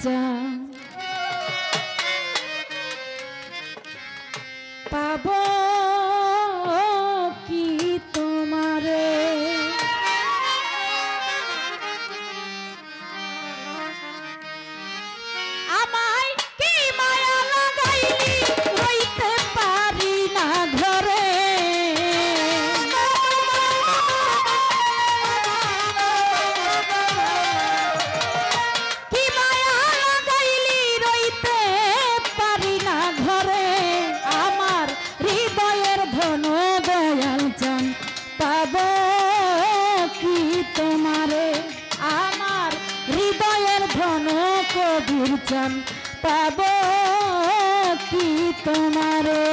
কবির পাব কি তোমারে?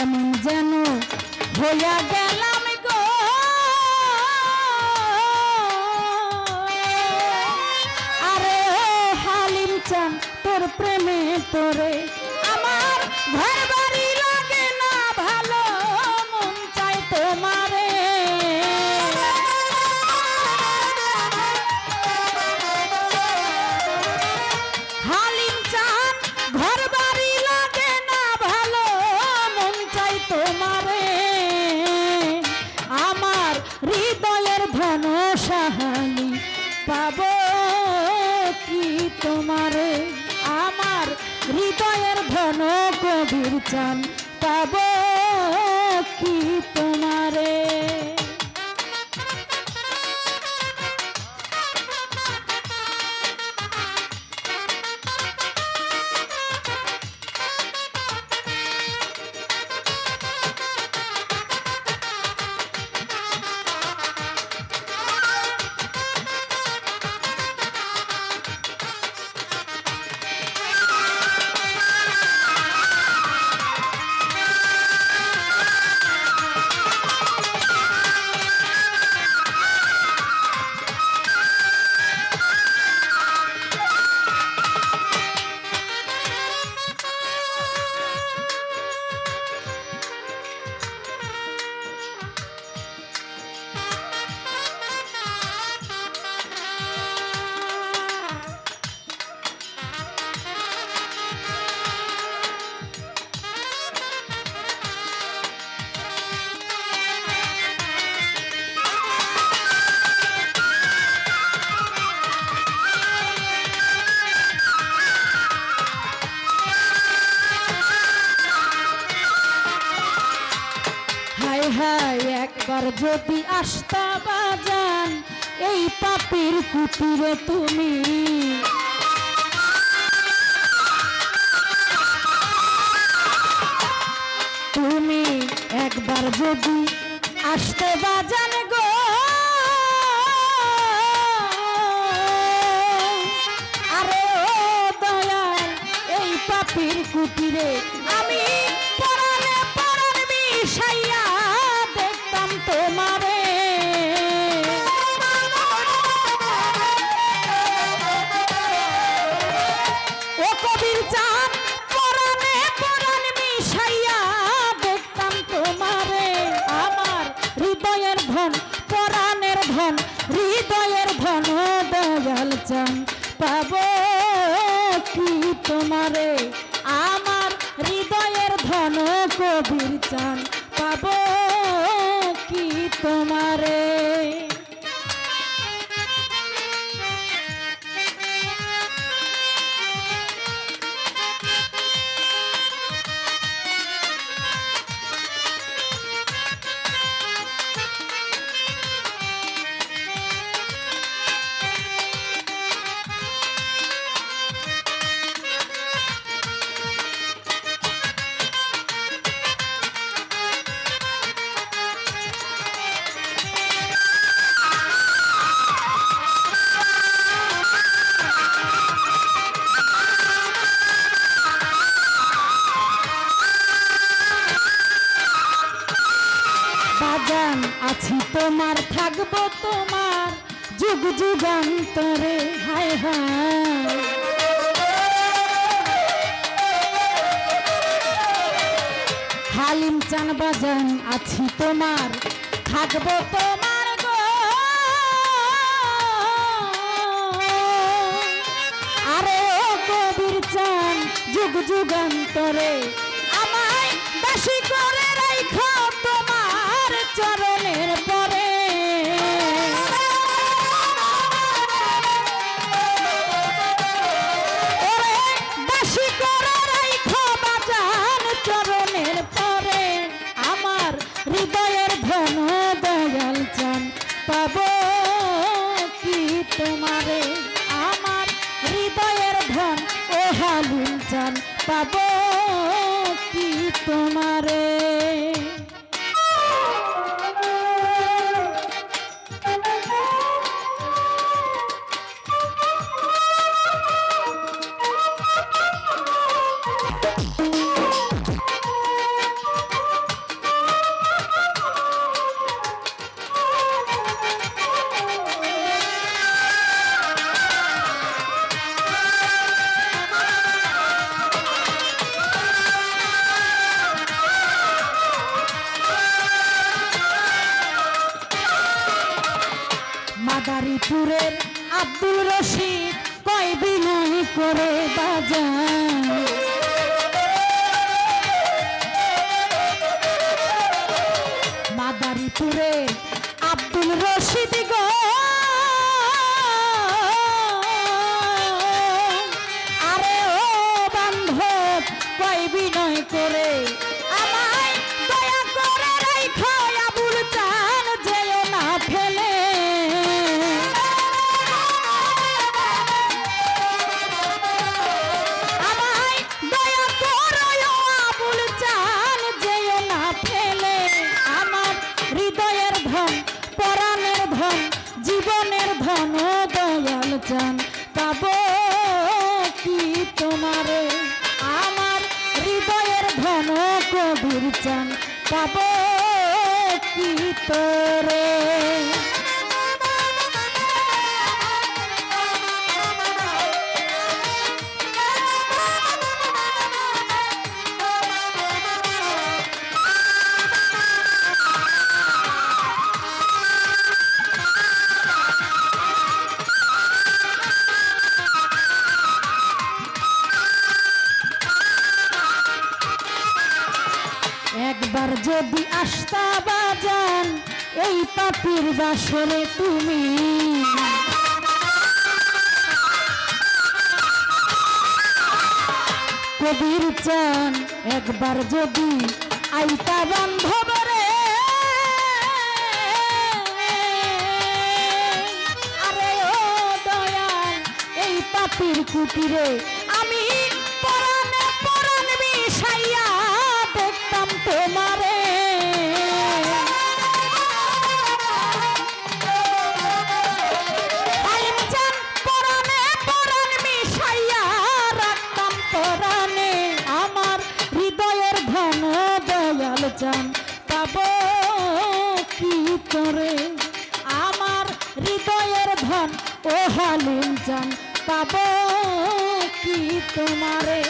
কেমন যেন হইয়া গেলাম গো। আরে হালিম চান তোর প্রেমে তোরে চান পাব কি হায়, একবার যদি আসতা বাজান, এই পাপির কুটিরে তুমি। তুমি একবার যদি আসতে বাজান গো। আরে ও দয়াল, এই পাপির কুটিরে চান পাব কি তোমারে? আমার হৃদয়ের ধন কবির চান। পাব কি তোমারে? আছি তোমার, থাকব তোমার। যুগ যুগান্তরে হায় হায়। হালিম চান বাজান আছি তোমার, থাকব তোমার গো। আরে কবির চান, যুগ যুগান্তরে চরণের পরে করে বাজান জীবনের ধন দয়াল চান পাব কি তোমারে? আমার হৃদয়ের ধন কবির চান পাব কি তোরে? আসতা বাজান, এই পাপির বাসরে তুমি। কবির চান একবার যদি আইতা বান্ধব রে আরে ও দয়াল, এই পাপির কুটিরে আমি পরাণে পরাণ মিশাইয়া দেখতাম তোমারে চান পাব কি করে? আমার হৃদয়ের ধন ও হালিম চান পাব কি তোমারে?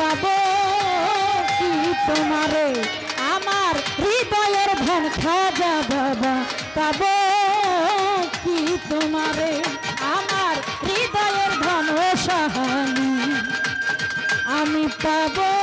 পাব কি তোমারে? আমার হৃদয়ের ভন খাজা বাবা, পাবো কি তোমারে? আমার হৃদয়ের ধন সাহানি আমি পাবো